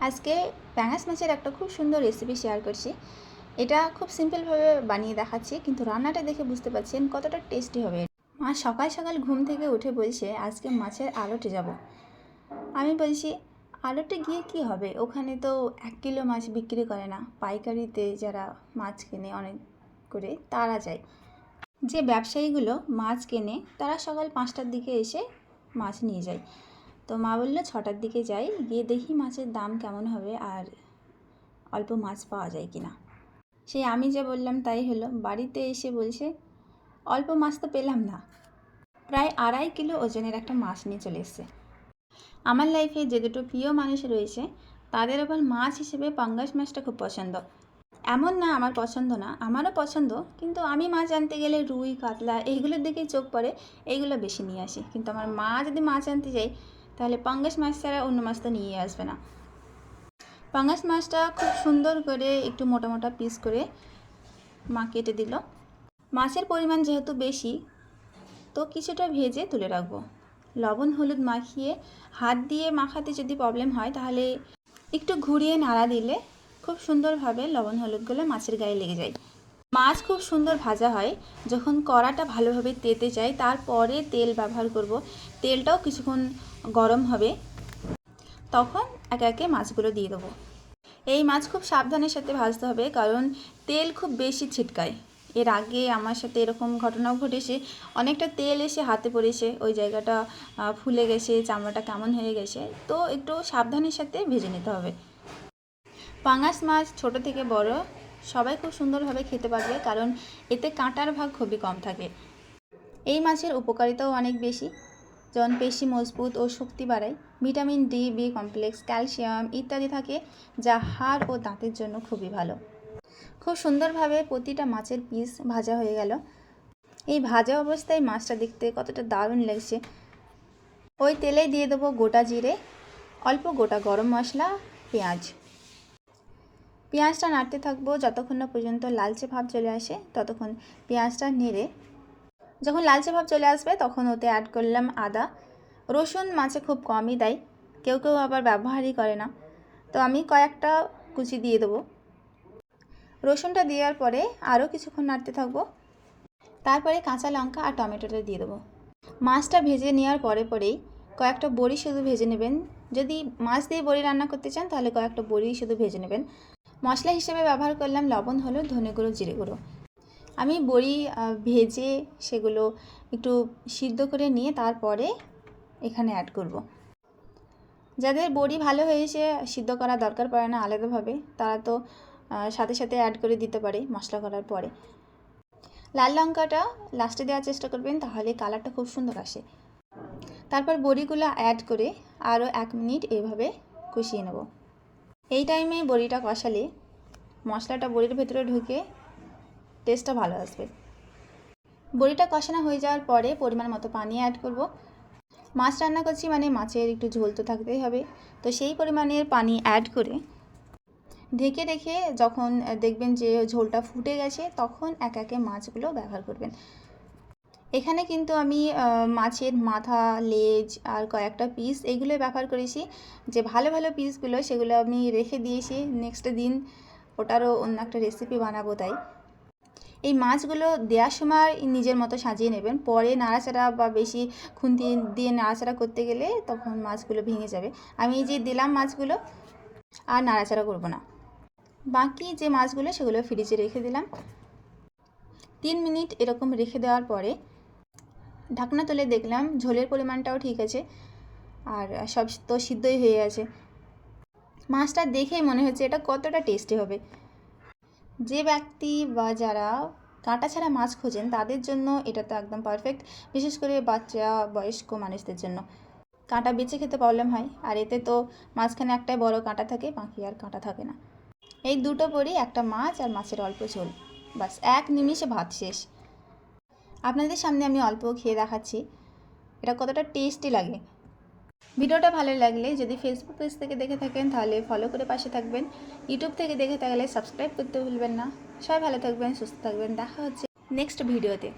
আজকে প্যাঙাস মাছের একটা খুব সুন্দর রেসিপি শেয়ার করছি। এটা খুব সিম্পলভাবে বানিয়ে দেখাচ্ছি, কিন্তু রান্নাটা দেখে বুঝতে পারছেন কতটা টেস্টি হবে। মা সকাল সকাল ঘুম থেকে উঠে বলছে, আজকে মাছের আলোটে যাব। আমি বলছি আলোটে গিয়ে কি হবে? ওখানে তো এক কিলো মাছ বিক্রি করে না। পাইকারিতে যারা মাছ কেনে অনেক করে, তারা যায়। যে ব্যবসায়ীগুলো মাছ কেনে, তারা সকাল পাঁচটার দিকে এসে মাছ নিয়ে যায়। তো মা বলল, ছটার দিকে যাই, গিয়ে দেখি মাছের দাম কেমন হবে আর অল্প মাছ পাওয়া যায় কি না সেই আমি যে বললাম তাই হলো। বাড়িতে এসে বলছে, অল্প মাছ তো পেলাম না। প্রায় আড়াই কিলো ওজনের একটা মাছ নিয়ে চলে এসছে। আমার লাইফে যে দুটো প্রিয় মানুষ রয়েছে, তাদের আবার মাছ হিসেবে পাঙ্গাস মাছটা খুব পছন্দ। এমন না আমার পছন্দ না, আমারও পছন্দ, কিন্তু আমি মাছ আনতে গেলে রুই, কাতলা, এইগুলোর দিকেই চোখ পড়ে, এইগুলো বেশি নিয়ে আসি। কিন্তু আমার মা যদি মাছ আনতে যাই তাহলে পাঙ্গাস মাছ ছাড়া অন্য মাছ তো নিয়ে আসবে না। পাঙ্গাস মাছটা খুব সুন্দর করে একটু মোটা মোটা পিস করে মা কেটে দিল। মাছের পরিমাণ যেহেতু বেশি, তো কিছুটা ভেজে তুলে রাখব। লবণ, হলুদ মাখিয়ে হাত দিয়ে মাখাতে যদি প্রবলেম হয়, তাহলে একটু ঘুরিয়ে নাড়া দিলে খুব সুন্দরভাবে লবণ, হলুদগুলো মাছের গায়ে লেগে যায়। মাছ খুব সুন্দর ভাজা হয়। যখন কড়াটা ভালোভাবে তেতে যায়, তারপরে তেল ব্যবহার করব। তেলটাও কিছুক্ষণ গরম হবে। তখন একে একে মাছগুলো দিয়ে দেবো। এই মাছ খুব সাবধানের সাথে ভাজতে হবে, কারণ তেল খুব বেশি ছিটকায়। এর আগে আমার সাথে এরকম ঘটনাও ঘটেছে। অনেকটা তেল এসে হাতে পড়েছে, ওই জায়গাটা ফুলে গেছে, চামড়াটা কেমন হয়ে গেছে। তো একটু সাবধানের সাথে ভেজে নিতে হবে। পাঙাশ মাছ ছোট থেকে বড় সবাই খুব সুন্দরভাবে খেতে পারবে, কারণ এতে কাঁটার ভাগ খুবই কম থাকে। এই মাছের উপকারিতাও অনেক বেশি। যেমন পেশি মজবুত ও শক্তি বাড়ায়, vitamin D, B complex, calcium ইত্যাদি থাকে, যা হাড় ও দাঁতের জন্য খুবই ভালো। খুব সুন্দরভাবে প্রতিটা মাছের পিস ভাজা হয়ে গেল। এই ভাজা অবস্থায় মাছটা দেখতে কতটা দারুণ লাগছে। ওই তেলেই দিয়ে দেবো গোটা জিরে, অল্প গোটা গরম মশলা, পেঁয়াজ। পেঁয়াজটা নাড়তে থাকব যতক্ষণ না পর্যন্ত লালচে ভাব চলে আসে, ততক্ষণ পেঁয়াজটা নেড়ে। যখন লালচে ভাব চলে আসবে, তখন ওতে অ্যাড করলাম আদা। রসুন মাছে খুব কমই দেয়, কেউ কেউ আবার ব্যবহারই করে না। তো আমি কয়েকটা কুচি দিয়ে দেবো। রসুনটা দেওয়ার পরে আরও কিছুক্ষণ নাড়তে থাকব। তারপরে কাঁচা লঙ্কা আর টমেটোটা দিয়ে দেবো। মাছটা ভেজে নেওয়ার পরে পরেই কয়েকটা বড়ি শুধু ভেজে নেবেন। যদি মাছ দিয়ে বড়ি রান্না করতে চান, তাহলে কয়েকটা বড়ি শুধু ভেজে নেবেন। মশলা হিসেবে ব্যবহার করলাম লবণ, হলুদ, ধনে গুঁড়ো, জিরে গুঁড়ো। আমি বড়ি ভেজে সেগুলো একটু সিদ্ধ করে নিয়ে তারপরে এখানে অ্যাড করব। যাদের বড়ি ভালো হয়েছে, সিদ্ধ করা দরকার পড়ে না আলাদাভাবে, তারা তো সাথে সাথে অ্যাড করে দিতে পারে মশলা করার পরে। লাল লঙ্কাটা লাস্টে দেওয়ার চেষ্টা করবেন, তাহলে কালারটা খুব সুন্দর আসে। তারপর বড়িগুলো অ্যাড করে আরও এক মিনিট এভাবে কষিয়ে নেব। এই টাইমে বড়িটা কষালে মশলাটা বড়ির ভেতরে ঢুকে টেস্টটা ভালো আসবে। বড়িটা কষানো হয়ে যাওয়ার পরে পরিমাণ মতো পানি অ্যাড করব। মাছ রান্না করছি মানে মাছের একটু ঝোল তো থাকতেই হবে। তো সেই পরিমাণের পানি অ্যাড করে ঢেকে রেখে যখন দেখবেন যে ঝোলটা ফুটে গেছে, তখন এক একে মাছগুলো ব্যবহার করবেন। এখানে কিন্তু আমি মাছের মাথা, লেজ আর কয়েকটা পিস এগুলো ব্যবহার করেছি। যে ভালো ভালো পিসগুলো সেগুলো আমি রেখে দিয়েছি। নেক্সট দিন ওটারও অন্য একটা রেসিপি বানাবো তাই। এই মাছগুলো দেওয়ার সময় নিজের মতো সাজিয়ে নেবেন। পরে নাড়াচাড়া বা বেশি খুন্তি দিয়ে নাড়াচাড়া করতে গেলে তখন মাছগুলো ভেঙে যাবে। আমি এই যে দিলাম মাছগুলো, আর নাড়াচাড়া করব না। বাকি যে মাছগুলো সেগুলো ফ্রিজে রেখে দিলাম। তিন মিনিট এরকম রেখে দেওয়ার পরে ঢাকনা তুলে দেখলাম, ঝোলের পরিমাণটাও ঠিক আছে, আর সব তো সিদ্ধই হয়ে আছে মাছটা দেখেই মনে হচ্ছে এটা কতটা টেস্টি হবে। যে ব্যক্তি বা যারা কাঁটা ছাড়া মাছ খোঁজেন, তাদের জন্য এটা তো একদম পারফেক্ট বিশেষ করে বাচ্চা, বয়স্ক মানুষদের জন্য। কাঁটা বেছে খেতে প্রবলেম হয়, আর এতে তো মাঝখানে একটাই বড় কাঁটা থাকে, বাকি আর কাঁটা থাকে না। এই দুটো পরই একটা মাছ আর মাছের অল্প ঝোল। বাস এক নিমিষে ভাত শেষ। আপনাদের সামনে আমি অল্প খেয়ে দেখাচ্ছি। এটা কতটা টেস্টি লাগে। ভিডিওটা ভালো লাগলে যদি ফেসবুক পেজ থেকে দেখে থাকেন, তাহলে ফলো করে পাশে থাকবেন। ইউটিউব থেকে দেখে থাকলে সাবস্ক্রাইব করতে ভুলবেন না। সবাই ভালো থাকবেন, সুস্থ থাকবেন। দেখা হচ্ছে নেক্সট ভিডিওতে